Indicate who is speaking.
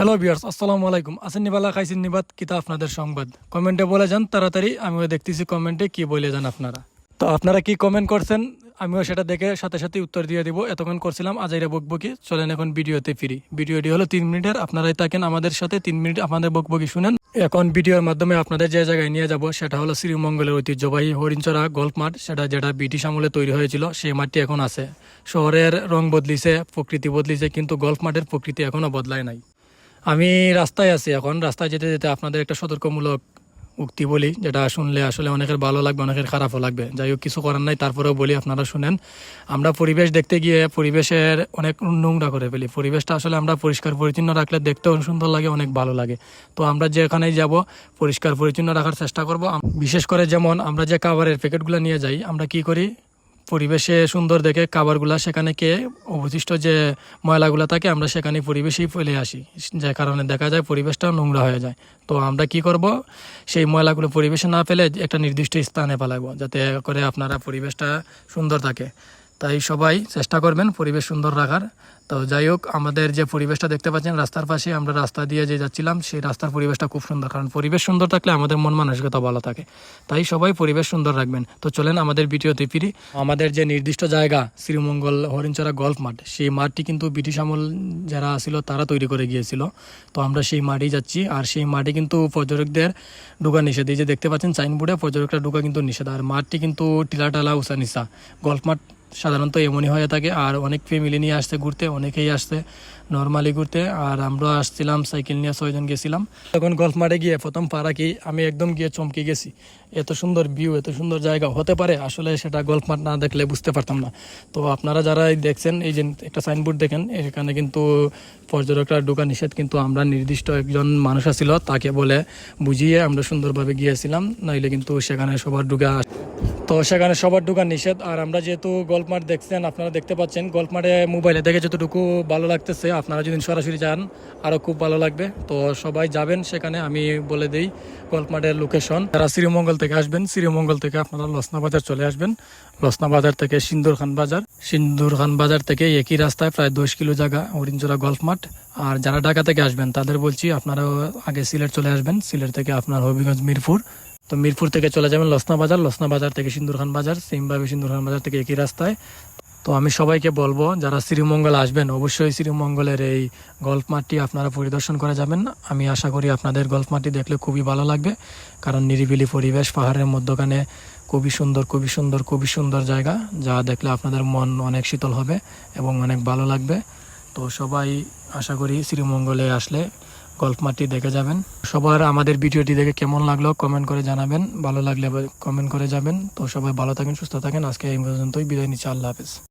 Speaker 1: Hello বিয়ার্স আসসালামু আলাইকুম। আসেন নিবালা, খাইছেন নিবাদ, কিতা আপনাদের সংবাদ? কমেন্টে বলে যান, তাড়াতাড়ি আমিও দেখতেছি কমেন্টে কি বলে যান আপনারা। তো আপনারা কি কমেন্ট করছেন, আমিও সেটা দেখে সাথে সাথে উত্তর দিয়ে দিব। এতক্ষণ করছিলাম, আজাইরা বকবকি। চলেন এখন ভিডিওতে ফিরি। ভিডিওটি হলো তিন মিনিটের, আপনারাই থাকেন আমাদের সাথে তিন মিনিট আপনাদের বকবকি শুনেন। এখন ভিডিওর মাধ্যমে আপনাদের যে জায়গায় নিয়ে যাব, সেটা হলো শ্রীমঙ্গলের ঐতিহ্যবাহী হরিণচরা গল্ফ মাঠ। সেটা যেটা ব্রিটিশ আমলে তৈরি হয়েছিল, সেই মাঠটি এখন আছে। শহরের রং বদলিছে, প্রকৃতি বদলিছে, কিন্তু গল্ফ মাঠের প্রকৃতি এখনও বদলায় নাই। আমি রাস্তায় আছি এখন। রাস্তায় যেতে যেতে আপনাদের একটা সতর্কমূলক উক্তি বলি, যেটা শুনলে আসলে অনেকের ভালো লাগবে, অনেকের খারাপও লাগবে। যাই হোক, কিছু করার নাই, তারপরেও বলি, আপনারা শুনেন। আমরা পরিবেশ দেখতে গিয়ে পরিবেশের অনেক নোংরা করে ফেলি। পরিবেশটা আসলে আমরা পরিষ্কার পরিচ্ছন্ন রাখলে দেখতেও সুন্দর লাগে, অনেক ভালো লাগে। তো আমরা যেখানেই যাব, পরিষ্কার পরিচ্ছন্ন রাখার চেষ্টা করব। বিশেষ করে যেমন আমরা যে খাবারের প্যাকেটগুলো নিয়ে যাই, আমরা কি করি? পরিবেশে সুন্দর দেখে খাবারগুলা সেখানে কে অবশিষ্ট যে ময়লাগুলো থাকে, আমরা সেখানে পরিবেশেই ফেলে আসি। যে কারণে দেখা যায় পরিবেশটা নোংরা হয়ে যায়। তো আমরা কি করব? সেই ময়লাগুলো পরিবেশে না ফেলে একটা নির্দিষ্ট স্থানে ফেলাবো, যাতে করে আপনারা পরিবেশটা সুন্দর থাকে। তাই সবাই চেষ্টা করবেন পরিবেশ সুন্দর রাখার। তো যাই হোক, আমাদের যে পরিবেশটা দেখতে পাচ্ছেন, রাস্তার পাশে আমরা রাস্তা দিয়ে যে যাচ্ছিলাম, সেই রাস্তার পরিবেশটা খুব সুন্দর। কারণ পরিবেশ সুন্দর থাকলে আমাদের মন মানসিকতা ভালো থাকে। তাই সবাই পরিবেশ সুন্দর রাখবেন। তো চলেন আমাদের ভিডিওতে ফিরি। আমাদের যে নির্দিষ্ট জায়গা, শ্রীমঙ্গল হরিণচরা গল্ফ মাঠ, সেই মাঠটি কিন্তু ব্রিটিশ আমল যারা ছিল, তারা তৈরি করে গিয়েছিল। তো আমরা সেই মাঠেই যাচ্ছি। আর সেই মাঠে কিন্তু পর্যটকদের ঢোকা নিষেধ। এই যে দেখতে পাচ্ছেন, সাইনবোর্ডে পর্যটকরা ঢোকা কিন্তু নিষেধ। আর মাঠটি কিন্তু টিলা টালা উঁচা নিচা গল্ফ মাঠ সাধারণত এমনই হয়ে থাকে, আর অনেক ফ্যামিলি নিয়ে আসতে, ঘুরতে, অনেকেই আসতে নর্মালি ঘুরতে, আর আমরা আসছিলাম সাইকেল নিয়ে ছয়জন গেছিলাম। তখন গল্ফ মাঠে গিয়ে প্রথম পাড়া কি, আমি একদম গিয়ে চমকে গেছি। এত সুন্দর ভিউ এত সুন্দর জায়গা, হতে পারে, আসলে সেটা গল্ফ মাঠ না দেখলে বুঝতে পারতাম না। তো আপনারা যারা দেখছেন, এই যে একটা সাইনবোর্ড দেখেন, এখানে কিন্তু পর্যটকরা ঢোকা নিষেধ, কিন্তু আমরা নির্দিষ্ট একজন মানুষ আছিল, তাকে বলে বুঝিয়ে আমরা সুন্দরভাবে গিয়েছিলাম, নইলে কিন্তু সেখানে সবার ঢুকা তো সেখানে সবার ঢুকা নিষেধ। আর আমরা যেহেতু গল্ফ মাঠ দেখছেন, আপনারা দেখতে পাচ্ছেন গল্ফ মোবাইলে দেখে যতটুকু ভালো লাগতেছে, আপনারা যদি সরাসরি যান আরও খুব ভালো লাগবে। তো সবাই যাবেন সেখানে, আমি বলে দিই গল্ফ লোকেশন যারা শ্রীমঙ্গল থেকে আসবেন, শ্রীমঙ্গল থেকে আপনারা লসনা বাজার চলে আসবেন। লসনা বাজার থেকে সিন্দুর খান বাজার। সিন্দুর খান বাজার থেকে একই রাস্তায় প্রায় দশ কিলো জায়গা হরিণচোরা গল্ফ মাঠ আর যারা ঢাকা থেকে আসবেন, তাদের বলছি আপনারা আগে সিলেট চলে আসবেন। সিলেট থেকে আপনার হবিগঞ্জ, মিরপুর। তো মিরপুর থেকে চলে যাবেন লসনা বাজার লসনা বাজার থেকে সিন্দুরখান বাজার সেমভাবে সিন্দুরখান বাজার থেকে একই রাস্তায়। তো আমি সবাইকে বলব, যারা শ্রীমঙ্গল আসবেন, অবশ্যই শ্রীমঙ্গলের এই গল্ফ মাঠটি আপনারা পরিদর্শন করে যাবেন আমি আশা করি আপনাদের গল্ফ মাঠটি দেখলে খুবই ভালো লাগবে, কারণ নিরিবিলি পরিবেশ, পাহাড়ের মধ্যখানে খুবই সুন্দর খুবই সুন্দর খুবই সুন্দর জায়গা, যা দেখলে আপনাদের মন অনেক শীতল হবে এবং অনেক ভালো লাগবে। তো সবাই আশা করি শ্রীমঙ্গলে আসলে গল্ফ মাঠটি দেখে যাবেন। সবার আমাদের ভিডিওটি দেখে কেমন লাগল কমেন্ট করে জানাবেন। ভালো লাগলে কমেন্ট করে যাবেন। তো সবাই ভালো থাকেন, সুস্থ থাকেন। আজকে এই পর্যন্তই। বিদায় নিচ্ছি। আল্লাহ হাফেজ।